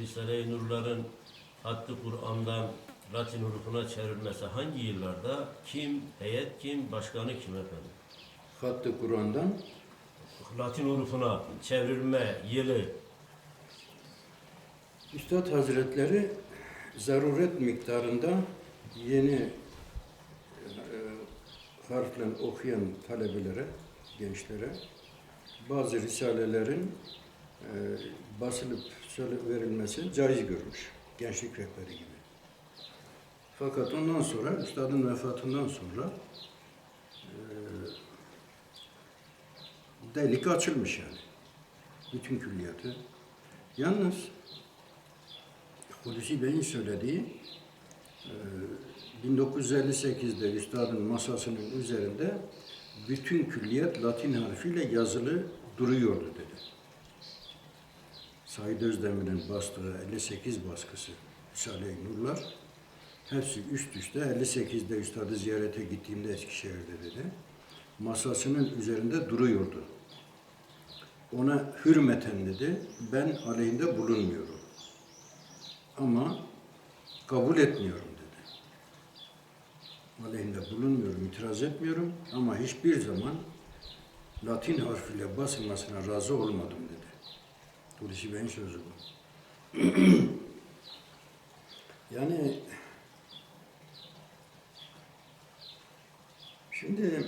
Risale-i Nurların hattı Kur'an'dan Latin hurufuna çevrilmesi hangi yıllarda? Kim, heyet kim, başkanı kim efendim? Hattı Kur'an'dan Latin hurufuna çevrilme yılı Üstad Hazretleri zaruret miktarında yeni e, harfle okuyan talebelere, gençlere bazı risalelerin e, basılıp verilmesi caiz görmüş. Gençlik rehberi gibi. Fakat ondan sonra, üstadın vefatından sonra e, delik açılmış yani. Bütün külliyatı. Yalnız Hulusi Bey'in söylediği e, 1958'de üstadın masasının üzerinde bütün külliyat Latin harfiyle yazılı duruyordu dedi. Said Özdemir'in bastığı 58 baskısı Risale-i Nurlar hepsi üst üste 58'de üstadı ziyarete gittiğimde Eskişehir'de dedi. Masasının üzerinde duruyordu. Ona hürmeten dedi, ben aleyhinde bulunmuyorum ama kabul etmiyorum dedi. Aleyhinde bulunmuyorum, itiraz etmiyorum ama hiçbir zaman Latin harfiyle basılmasına razı olmadım Hulusi Bey'in sözü bu. yani şimdi e,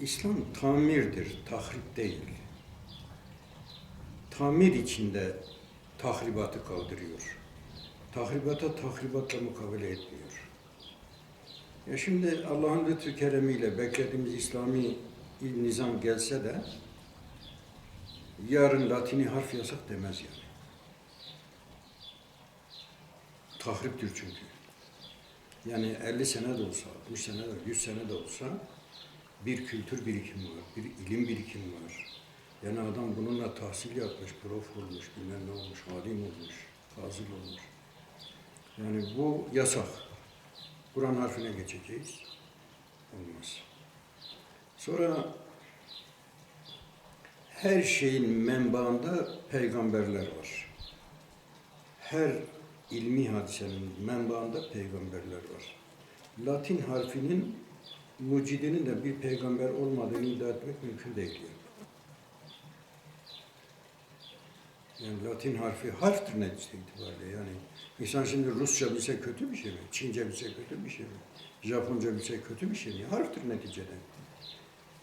İslam tamirdir, tahrip değil. Tamir içinde tahribatı kaldırıyor. Tahribata tahribatla mukabele etmiyor. Ya şimdi Allah'ın lütfu keremiyle beklediğimiz İslami nizam gelse de yarın Latini harf yasak demez yani. Tahriptir çünkü. Yani 50 sene de olsa, 60 sene de, 100 sene de olsa bir kültür birikimi var, bir ilim birikimi var. Yani adam bununla tahsil yapmış, prof olmuş, bilmem ne olmuş, alim olmuş, fazıl olmuş. Yani bu yasak. Kur'an harfine geçeceğiz. Olmaz. Sonra her şeyin menbaında peygamberler var. Her ilmi hadisenin menbaında peygamberler var. Latin harfinin mucidinin de bir peygamber olmadığını iddia etmek mümkün değil. Yani. Latin harfi harftir neticede itibariyle. Yani insan şimdi Rusça bilse kötü bir şey mi? Çince bilse kötü bir şey mi? Japonca bilse kötü bir şey mi? Harftir neticede.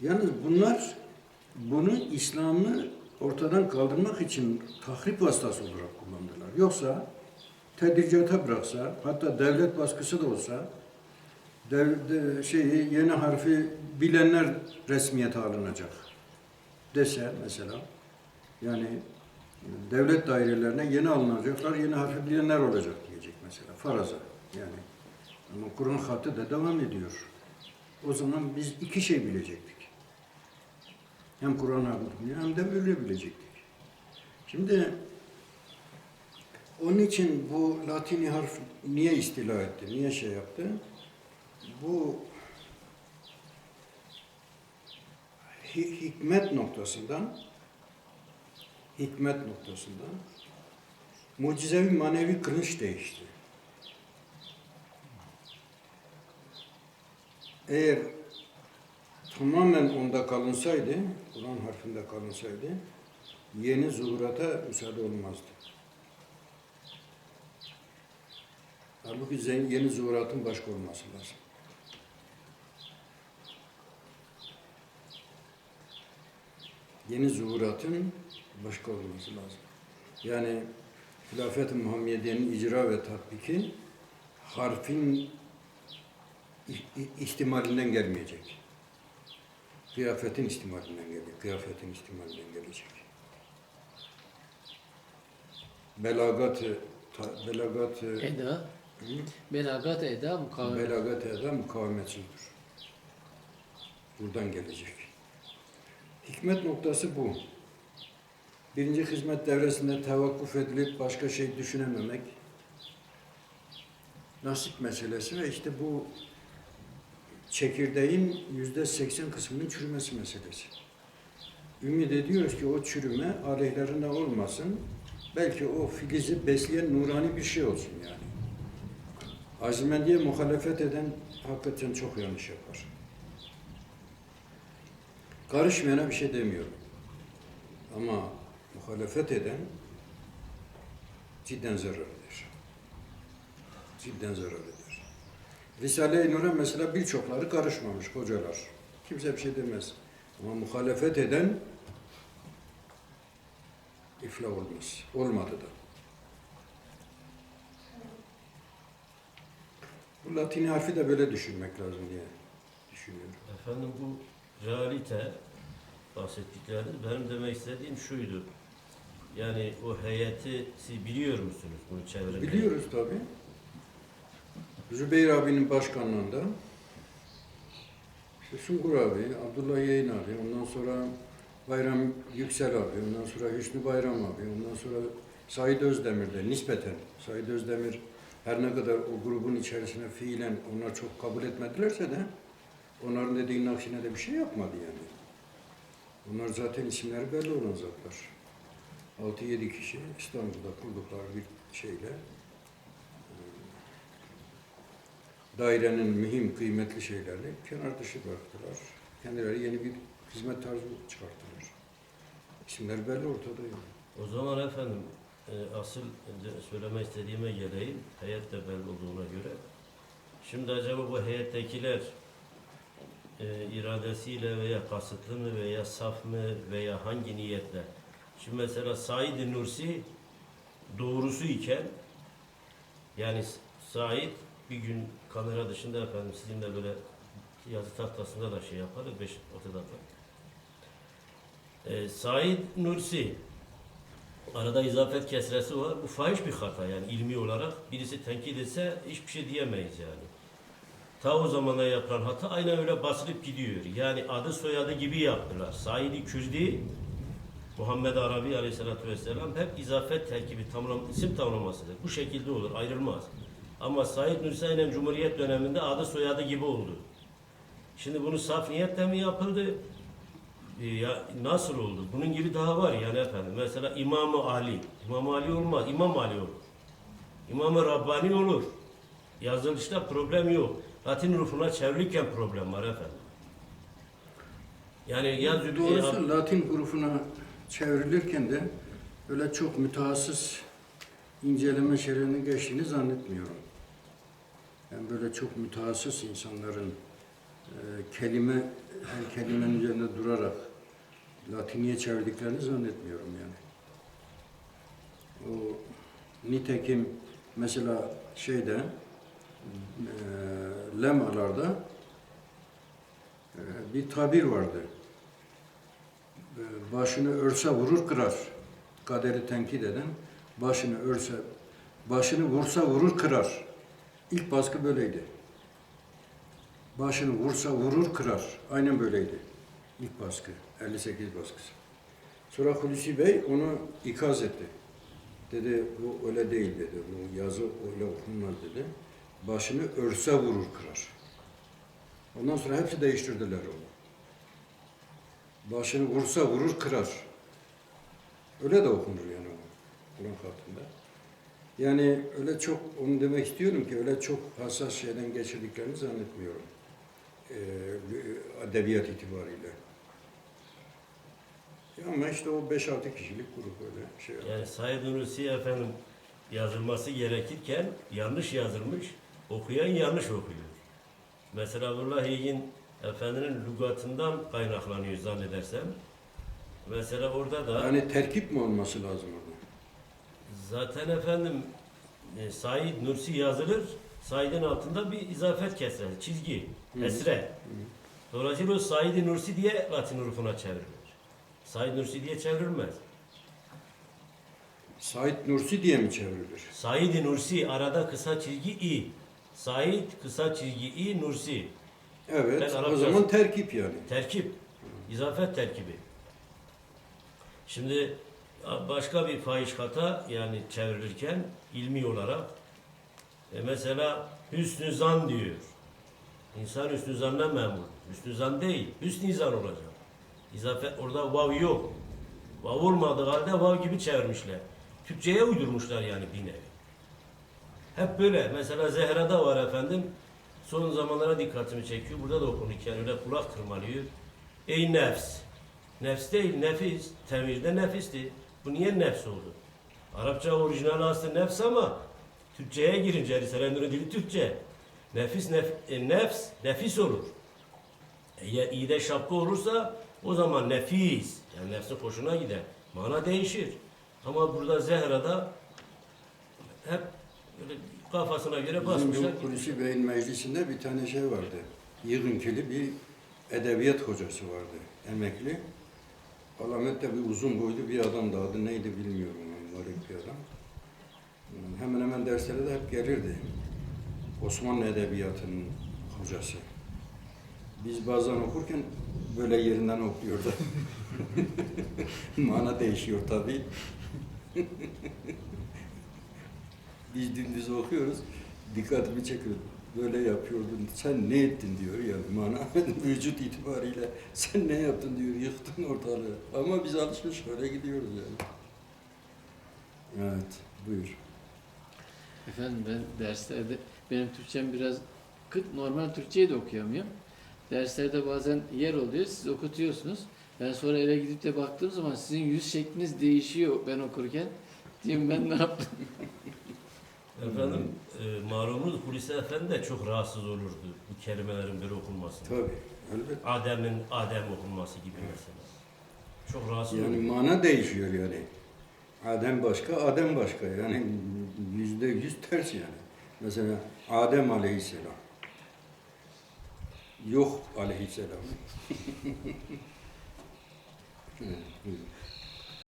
Yalnız bunlar bunu İslam'ı ortadan kaldırmak için tahrip vasıtası olarak kullandılar. Yoksa tedricata bıraksa, hatta devlet baskısı da olsa, dev, de, şeyi, yeni harfi bilenler resmiyete alınacak dese mesela, yani devlet dairelerine yeni alınacaklar, yeni harfi bilenler olacak diyecek mesela, faraza yani. Ama Kur'an hattı da devam ediyor. O zaman biz iki şey bilecektik. Hem Kur'an harfini hem de öyle bilecektik. Şimdi onun için bu Latini harf niye istila etti, niye şey yaptı? Bu hi- hikmet noktasından hikmet noktasından mucizevi manevi kılıç değişti. Eğer tamamen onda kalınsaydı, Kur'an harfinde kalınsaydı, yeni zuhurata müsaade olmazdı. Halbuki yeni zuhuratın başka olması lazım. Yeni zuhuratın başka olması lazım. Yani Hilafet-i Muhammediye'nin icra ve tatbiki harfin ihtimalinden gelmeyecek. Kıyafetin ihtimalinden gelecek. Kıyafetin ihtimalinden gelecek. Belagat-ı ta- belagat-ı Eda, Hı? belagat eda mukavemet. Belagat eda mukavemetsizdir. Buradan gelecek. Hikmet noktası bu. Birinci hizmet devresinde tevakkuf edilip başka şey düşünememek nasip meselesi ve işte bu çekirdeğin yüzde seksen kısmının çürümesi meselesi. Ümit ediyoruz ki o çürüme aleyhlerinde olmasın. belki o filizi besleyen nurani bir şey olsun yani. Azimendiye muhalefet eden hakikaten çok yanlış yapar. Karışmayana bir şey demiyorum. Ama muhalefet eden cidden zarar eder. Cidden zarar eder. Risale-i Nur'a mesela birçokları karışmamış hocalar. Kimse bir şey demez. Ama muhalefet eden iflah olmaz. Olmadı da. Bu Latin harfi de böyle düşünmek lazım diye düşünüyorum. Efendim bu realite bahsettikleriniz benim demek istediğim şuydu. Yani o heyeti siz biliyor musunuz bunu çevrede? Biliyoruz tabii. Zübeyir abinin başkanlığında işte Sungur abi, Abdullah Yayın abi, ondan sonra Bayram Yüksel abi, ondan sonra Hüsnü Bayram abi, ondan sonra Said Özdemir'de nispeten. Said Özdemir her ne kadar o grubun içerisine fiilen onlar çok kabul etmedilerse de onların dediğinin aksine de bir şey yapmadı yani. Onlar zaten isimleri belli olan zatlar. 6-7 kişi İstanbul'da kurdukları bir şeyle e, dairenin mühim, kıymetli şeylerini kenar dışı bıraktılar. Kendileri yeni bir hizmet tarzı çıkarttılar. İsimler belli ortada yani. O zaman efendim e, asıl söylemek istediğime geleyim. Heyet de belli olduğuna göre. Şimdi acaba bu heyettekiler e, iradesiyle veya kasıtlı mı veya saf mı veya hangi niyetle? Şimdi mesela Said Nursi doğrusu iken yani Said bir gün kamera dışında efendim sizinle böyle yazı tahtasında da şey yaparız beş ortada da. E, Said Nursi Arada izafet kesresi var. Bu fahiş bir hata yani ilmi olarak. Birisi tenkit etse hiçbir şey diyemeyiz yani. Ta o zamana yapılan hata aynen öyle basılıp gidiyor. Yani adı soyadı gibi yaptılar. Said-i Kürdi, Muhammed Arabi aleyhissalatü vesselam hep izafet terkibi, tamlam, isim tamlamasıdır. Bu şekilde olur, ayrılmaz. Ama Said Nursi aynen Cumhuriyet döneminde adı soyadı gibi oldu. Şimdi bunu saf niyetle mi yapıldı? E, Ya nasıl oldu? Bunun gibi daha var yani efendim. Mesela İmam-ı Ali. İmam Ali olmaz, İmam Ali olur. İmam-ı Rabbani olur. Yazılışta problem yok. Latin rufuna çevrilirken problem var efendim. Yani ya Doğrusu Latin grubuna çevrilirken de öyle çok mütehassıs inceleme şeylerinin geçtiğini zannetmiyorum. Yani böyle çok mütehassıs insanların e, kelime, her kelimenin üzerinde durarak Latince çevirdiklerini zannetmiyorum yani. O nitekim mesela şeyde e, lemalarda e, bir tabir vardı. E, Başını örse vurur kırar. Kaderi tenkit eden başını örse başını vursa vurur kırar. İlk baskı böyleydi. Başını vursa vurur kırar. Aynen böyleydi. İlk baskı. 58 baskısı. Sonra Hulusi Bey onu ikaz etti. Dedi bu öyle değil dedi. Bu yazı öyle okunmaz dedi. Başını örse vurur kırar. Ondan sonra hepsi değiştirdiler onu. Başını vursa vurur kırar. Öyle de okunur yani o Kur'an katında. Yani öyle çok, onu demek istiyorum ki öyle çok hassas şeyden geçirdiklerini zannetmiyorum. Ee, edebiyat itibariyle. Ya Ama işte o 5-6 kişilik grup öyle şey yaptı. Yani Said Nursi efendim yazılması gerekirken yanlış yazılmış, okuyan yanlış okuyor. Mesela Abdullah Heyyin Efendi'nin lügatından kaynaklanıyor zannedersem. Mesela orada da Yani terkip mi olması lazım? Zaten efendim e, Said Nursi yazılır. Said'in altında bir izafet kesresi, çizgi, esre. Dolayısıyla o Said Nursi diye Latin hurufuna çevrilir. Said Nursi diye çevrilmez. Said Nursi diye mi çevrilir? Said Nursi arada kısa çizgi i. Said kısa çizgi i Nursi. Evet, o zaman terkip yani. Terkip. İzafet terkibi. Şimdi başka bir fahiş hata yani çevrilirken ilmi olarak e mesela hüsnü zan diyor. İnsan hüsnü zanla memur. Hüsnü zan değil. Hüsnü zan olacak. İzafet orada vav yok. Vav olmadığı halde vav gibi çevirmişler. Türkçe'ye uydurmuşlar yani bir nevi. Hep böyle. Mesela Zehra'da var efendim. Son zamanlara dikkatimi çekiyor. Burada da okunurken öyle kulak tırmalıyor. Ey nefs. Nefs değil, nefis. Temirde nefisti. Bu niye nefs oldu? Arapça orijinal aslı nefs ama Türkçe'ye girince Risale-i Nur'un dili Türkçe. Nefis, nef, e, nefs, nefis olur. Eğer iyi de şapka olursa o zaman nefis. Yani nefsin hoşuna gider. Mana değişir. Ama burada Zehra'da hep böyle kafasına göre Bizim basmışlar. bu Hulusi Bey'in meclisinde bir tane şey vardı. Yığınkili bir edebiyat hocası vardı. Emekli. Alamet de bir uzun boylu bir adamdı. Adı neydi bilmiyorum. Yani, garip bir adam. Hemen hemen derslere de hep gelirdi. Osmanlı Edebiyatı'nın hocası. Biz bazen okurken böyle yerinden okuyordu. Mana değişiyor tabii. Biz dümdüz okuyoruz. Dikkatimi çekiyor. Böyle yapıyordun. Sen ne ettin diyor ya mana vücut itibariyle. Sen ne yaptın diyor. Yıktın ortalığı. Ama biz alışmış öyle gidiyoruz yani. Evet. Buyur. Efendim ben derslerde benim Türkçem biraz kıt normal Türkçeyi de okuyamıyorum. Derslerde bazen yer oluyor siz okutuyorsunuz. Ben sonra eve gidip de baktığım zaman sizin yüz şekliniz değişiyor ben okurken. Diyorum ben ne yaptım? Efendim, e, marumumuz Hulusi Efendi de çok rahatsız olurdu bu kelimelerin böyle okunması. Tabii. Elbette. Adem'in Adem okunması gibi mesela. Çok rahatsız Yani olurdu. mana değişiyor yani. Adem başka, Adem başka. Yani yüzde yüz ters yani. Mesela Adem aleyhisselam. Yok aleyhisselam.